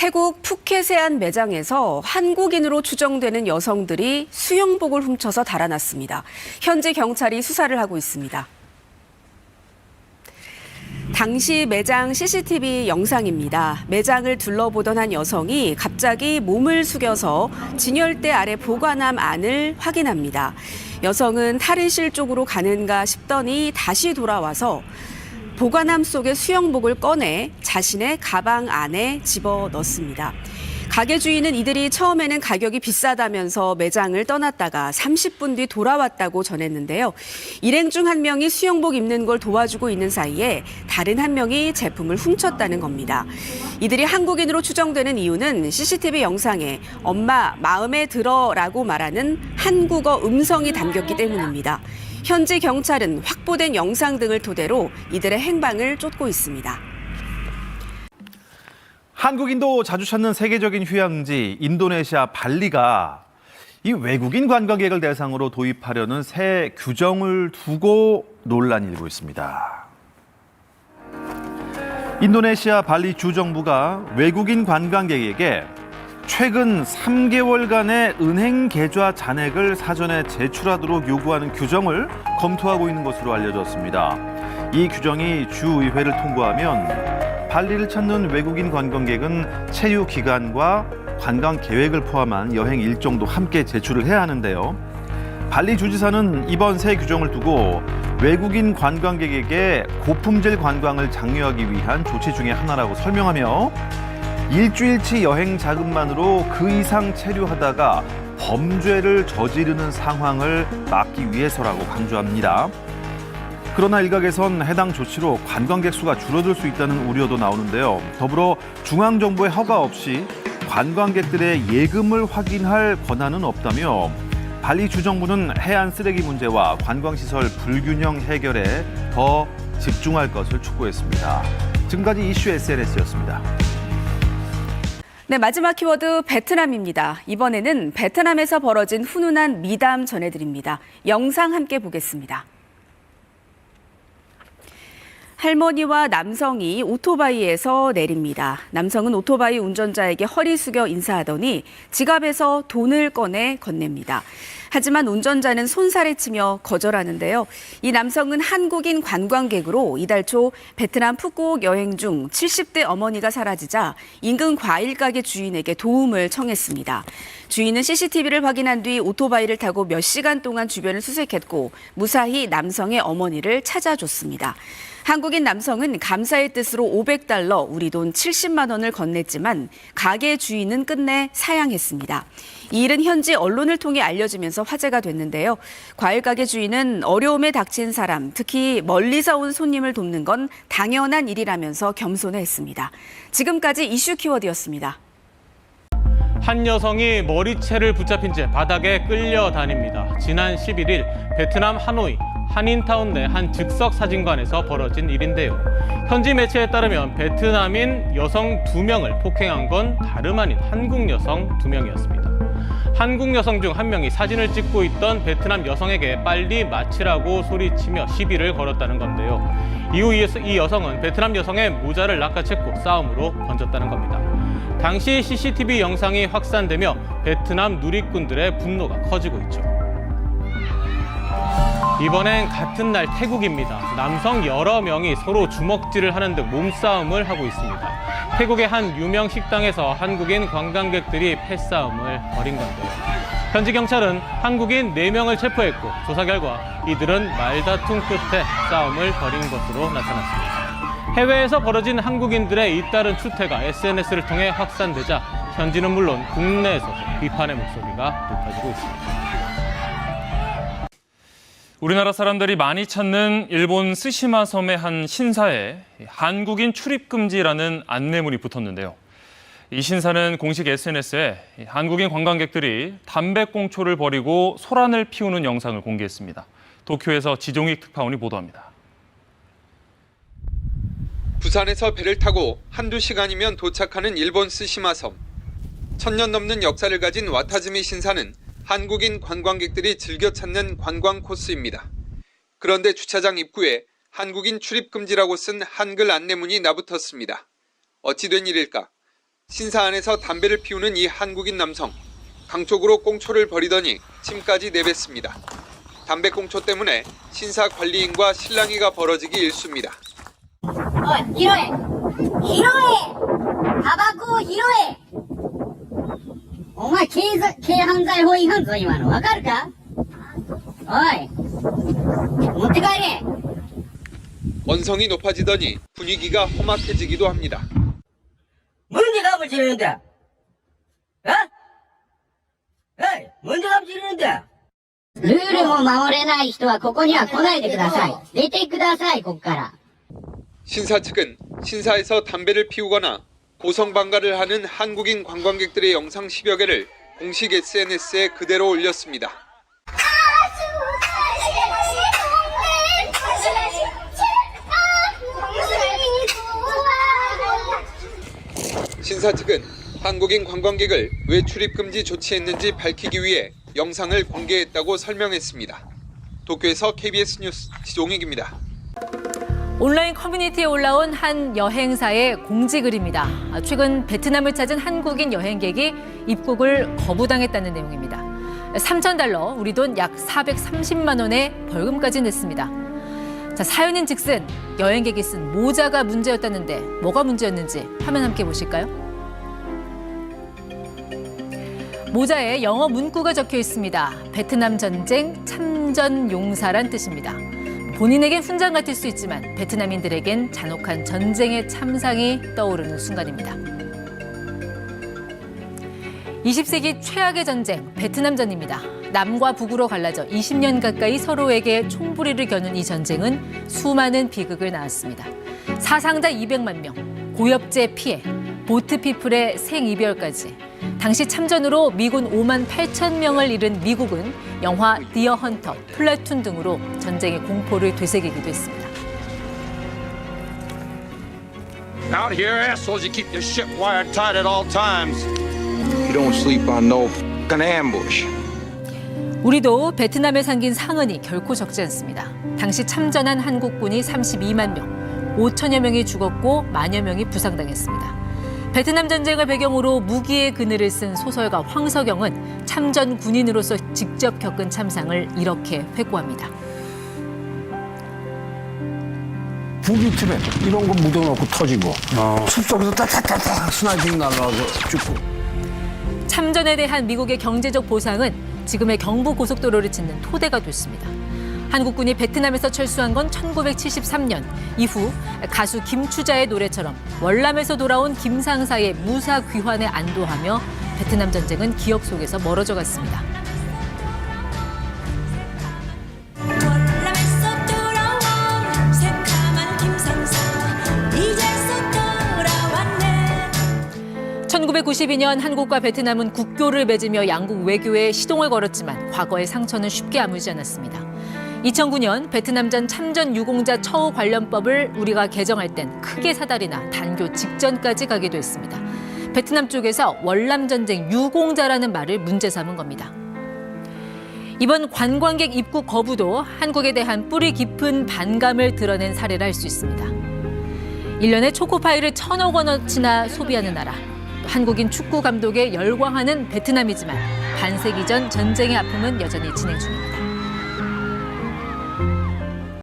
태국 푸켓의 한 매장에서 한국인으로 추정되는 여성들이 수영복을 훔쳐서 달아났습니다. 현재 경찰이 수사를 하고 있습니다. 당시 매장 CCTV 영상입니다. 매장을 둘러보던 한 여성이 갑자기 몸을 숙여서 진열대 아래 보관함 안을 확인합니다. 여성은 탈의실 쪽으로 가는가 싶더니 다시 돌아와서 보관함 속의 수영복을 꺼내 자신의 가방 안에 집어 넣습니다. 가게 주인은 이들이 처음에는 가격이 비싸다면서 매장을 떠났다가 30분 뒤 돌아왔다고 전했는데요. 일행 중 한 명이 수영복 입는 걸 도와주고 있는 사이에 다른 한 명이 제품을 훔쳤다는 겁니다. 이들이 한국인으로 추정되는 이유는 CCTV 영상에 엄마 마음에 들어라고 말하는 한국어 음성이 담겼기 때문입니다. 현지 경찰은 확보된 영상 등을 토대로 이들의 행방을 쫓고 있습니다. 한국인도 자주 찾는 세계적인 휴양지 인도네시아 발리가 이 외국인 관광객을 대상으로 도입하려는 새 규정을 두고 논란이 일고 있습니다. 인도네시아 발리 주정부가 외국인 관광객에게 최근 3개월간의 은행 계좌 잔액을 사전에 제출하도록 요구하는 규정을 검토하고 있는 것으로 알려졌습니다. 이 규정이 주의회를 통과하면 발리를 찾는 외국인 관광객은 체류 기간과 관광 계획을 포함한 여행 일정도 함께 제출을 해야 하는데요. 발리 주지사는 이번 새 규정을 두고 외국인 관광객에게 고품질 관광을 장려하기 위한 조치 중의 하나라고 설명하며 일주일치 여행 자금만으로 그 이상 체류하다가 범죄를 저지르는 상황을 막기 위해서라고 강조합니다. 그러나 일각에선 해당 조치로 관광객 수가 줄어들 수 있다는 우려도 나오는데요. 더불어 중앙정부의 허가 없이 관광객들의 예금을 확인할 권한은 없다며 발리 주정부는 해안 쓰레기 문제와 관광시설 불균형 해결에 더 집중할 것을 촉구했습니다. 지금까지 이슈 SNS였습니다. 네, 마지막 키워드 베트남입니다. 이번에는 베트남에서 벌어진 훈훈한 미담 전해드립니다. 영상 함께 보겠습니다. 할머니와 남성이 오토바이에서 내립니다. 남성은 오토바이 운전자에게 허리 숙여 인사하더니 지갑에서 돈을 꺼내 건넵니다. 하지만 운전자는 손살에 치며 거절하는데요. 이 남성은 한국인 관광객으로 이달 초 베트남 푸꾸옥 여행 중 70대 어머니가 사라지자 인근 과일 가게 주인에게 도움을 청했습니다. 주인은 CCTV를 확인한 뒤 오토바이를 타고 몇 시간 동안 주변을 수색했고 무사히 남성의 어머니를 찾아줬습니다. 한국인 남성은 감사의 뜻으로 500달러, 우리 돈 70만 원을 건넸지만 가게 주인은 끝내 사양했습니다. 이 일은 현지 언론을 통해 알려지면서 화제가 됐는데요. 과일 가게 주인은 어려움에 닥친 사람, 특히 멀리서 온 손님을 돕는 건 당연한 일이라면서 겸손했습니다. 지금까지 이슈 키워드였습니다. 한 여성이 머리채를 붙잡힌 채 바닥에 끌려다닙니다. 지난 11일 베트남 하노이 한인타운 내 한 즉석 사진관에서 벌어진 일인데요. 현지 매체에 따르면 베트남인 여성 두 명을 폭행한 건 다름 아닌 한국 여성 두 명이었습니다. 한국 여성 중 한 명이 사진을 찍고 있던 베트남 여성에게 빨리 마치라고 소리치며 시비를 걸었다는 건데요. 이후 이이 여성은 베트남 여성의 모자를 낚아챘고 싸움으로 번졌다는 겁니다. 당시 CCTV 영상이 확산되며 베트남 누리꾼들의 분노가 커지고 있죠. 이번엔 같은 날 태국입니다. 남성 여러 명이 서로 주먹질을 하는 등 몸싸움을 하고 있습니다. 태국의 한 유명 식당에서 한국인 관광객들이 패싸움을 벌인 건데요. 현지 경찰은 한국인 4명을 체포했고 조사 결과 이들은 말다툼 끝에 싸움을 벌인 것으로 나타났습니다. 해외에서 벌어진 한국인들의 잇따른 추태가 SNS를 통해 확산되자 현지는 물론 국내에서도 비판의 목소리가 높아지고 있습니다. 우리나라 사람들이 많이 찾는 일본 스시마 섬의 한 신사에 한국인 출입 금지라는 안내문이 붙었는데요. 이 신사는 공식 SNS에 한국인 관광객들이 담배꽁초를 버리고 소란을 피우는 영상을 공개했습니다. 도쿄에서 지종익 특파원이 보도합니다. 부산에서 배를 타고 한두 시간이면 도착하는 일본 스시마 섬. 천년 넘는 역사를 가진 와타즈미 신사는 한국인 관광객들이 즐겨 찾는 관광 코스입니다. 그런데 주차장 입구에 한국인 출입금지라고 쓴 한글 안내문이 나붙었습니다. 어찌된 일일까? 신사 안에서 담배를 피우는 이 한국인 남성. 강쪽으로 꽁초를 버리더니 침까지 내뱉습니다. 담배 꽁초 때문에 신사 관리인과 실랑이가 벌어지기 일쑤입니다. 어, 히로에! 히로에! 다바코 히로에! 前、軽罪軽犯罪法違反ぞ、今の。わかるかおい持って帰れ 언성이 높아지더니 분위기가 험악해지기도 합니다. 뭔데 갑을 지르는데? 어? 에이, 뭔데 갑을 지르는데? ルールも守れない人はここには来ないでください。出てください、ここから。 신사 측은 신사에서 담배를 피우거나 고성방가를 하는 한국인 관광객들의 영상 10여 개를 공식 SNS에 그대로 올렸습니다. 신사 측은 한국인 관광객을 왜 출입 금지 조치했는지 밝히기 위해 영상을 공개했다고 설명했습니다. 도쿄에서 KBS 뉴스 지종익입니다. 온라인 커뮤니티에 올라온 한 여행사의 공지 글입니다. 아, 최근 베트남을 찾은 한국인 여행객이 입국을 거부당했다는 내용입니다. 3천 달러, 우리 돈 약 430만 원의 벌금까지 냈습니다. 자, 사연인 즉슨 여행객이 쓴 모자가 문제였다는데 뭐가 문제였는지 화면 함께 보실까요? 모자에 영어 문구가 적혀 있습니다. 베트남 전쟁 참전 용사란 뜻입니다. 본인에겐 훈장 같을 수 있지만 베트남인들에겐 잔혹한 전쟁의 참상이 떠오르는 순간입니다. 20세기 최악의 전쟁, 베트남전입니다. 남과 북으로 갈라져 20년 가까이 서로에게 총부리를 겨눈 이 전쟁은 수많은 비극을 낳았습니다. 사상자 200만 명, 고엽제 피해, 보트피플의 생이별까지. 당시 참전으로 미군 5만 8천 명을 잃은 미국은 영화 디어 헌터, 플래툰 등으로 전쟁의 공포를 되새기기도 했습니다. Out here, assholes, you keep your ship wired tight at all times. You don't sleep on no fucking ambush. 우리도 베트남에 상긴 상흔이 결코 적지 않습니다. 당시 참전한 한국군이 32만 명, 5천여 명이 죽었고 만여 명이 부상당했습니다. 베트남 전쟁을 배경으로 무기의 그늘을 쓴 소설가 황석영은 참전 군인으로서 직접 겪은 참상을 이렇게 회고합니다. 부기틀에 이런 거 묻어놓고 터지고 숲속에서 따따따따 스나이핑 날라와서 죽고 참전에 대한 미국의 경제적 보상은 지금의 경부 고속도로를 짓는 토대가 됐습니다. 한국군이 베트남에서 철수한 건 1973년 이후 가수 김추자의 노래처럼 월남에서 돌아온 김상사의 무사 귀환에 안도하며 베트남 전쟁은 기억 속에서 멀어져 갔습니다. 월남에서 돌아온 새카만 김상사 이제서 돌아왔네 1992년 한국과 베트남은 국교를 맺으며 양국 외교에 시동을 걸었지만 과거의 상처는 쉽게 아물지 않았습니다. 2009년 베트남전 참전 유공자 처우 관련법을 우리가 개정할 땐 크게 사달이나 단교 직전까지 가기도 했습니다. 베트남 쪽에서 월남 전쟁 유공자라는 말을 문제 삼은 겁니다. 이번 관광객 입국 거부도 한국에 대한 뿌리 깊은 반감을 드러낸 사례라 할 수 있습니다. 1년에 초코파이를 천억 원어치나 소비하는 나라. 또 한국인 축구 감독에 열광하는 베트남이지만 반세기 전 전쟁의 아픔은 여전히 진행 중입니다.